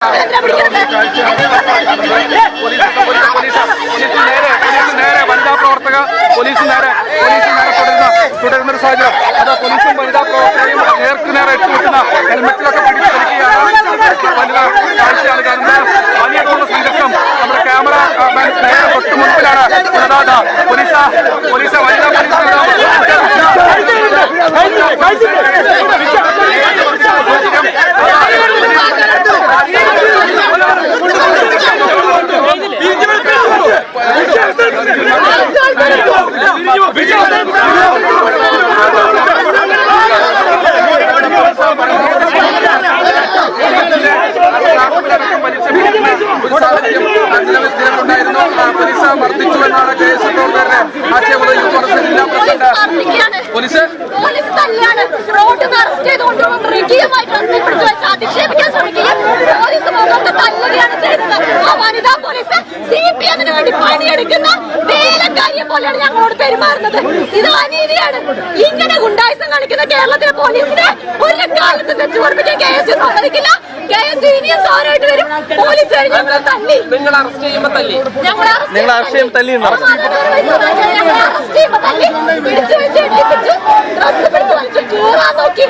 നേരെ പോലീസ് വനിതാ പ്രവർത്തക പോലീസ് നേരെ പോലീസ് നേരെ തുടരുന്ന തുടരുന്ന ഒരു സാഹചര്യം അത് പോലീസും വനിതാ പ്രവർത്തകരെയും നേർക്ക് നേരെ ഇട്ട് വെക്കുന്ന ഹെൽമെറ്റിലൊക്കെ പിടിച്ചു വലിക്കുകയാണ് വനിതാ കാഴ്ചയാണ് കാണുന്നത് വലിയ തോന്നുന്ന സംഘർഷം നമ്മുടെ ക്യാമറ നേരെ തൊട്ട് മുൻപിലാണ് അതാ പോലീസ് പോലീസ് വനിതാ ഉണ്ടായിരുന്നു പ്രസിഡന്റ് പോലീസ് തന്നെയാണ്. അറസ്റ്റ് ചെയ്തുകൊണ്ട് മൃഗീയമായി ഡ്രസ്സിൽ ശ്രമിക്കുകയും പോലീസ് മുഖത്ത് തല്ലുകയാണ് ചെയ്തത്. ആ വനിതാ പോലീസ് സി പി എമ്മിന് വേണ്ടി പണിയെടുക്കുന്ന വേലക്കാരിയെ പോലെയാണ് ഞങ്ങളോട് പെരുമാറുന്നത്. ഇത് അനീതിയാണ്. ഇങ്ങനെ ഗുണ്ടായുസം കാണിക്കുന്ന കേരളത്തിലെ പോലീസിനെ ഒരു കാലത്ത് വെച്ച് ഓർമ്മിക്കാൻ കെ എസ് സമ്മതിക്കില്ല. കെ എസ് ഇനിയും സാറായിട്ട് വരും. പോലീസ് ഞങ്ങളെ തല്ലി. നിങ്ങൾ അറസ്റ്റ് ചെയ്യുമ്പോൾ തല്ലി. ഞങ്ങളെ അറസ്റ്റ് ചെയ്യുമ്പോൾ തല്ലി ഞങ്ങളെ അറസ്റ്റ് ചെയ്യുമ്പോൾ തല്ലി. പിടിച്ചു വെച്ച് ഇടിപ്പിച്ചു ഡ്രസ്സ് പിടിച്ചു വലിച്ചു കീറാൻ നോക്കി.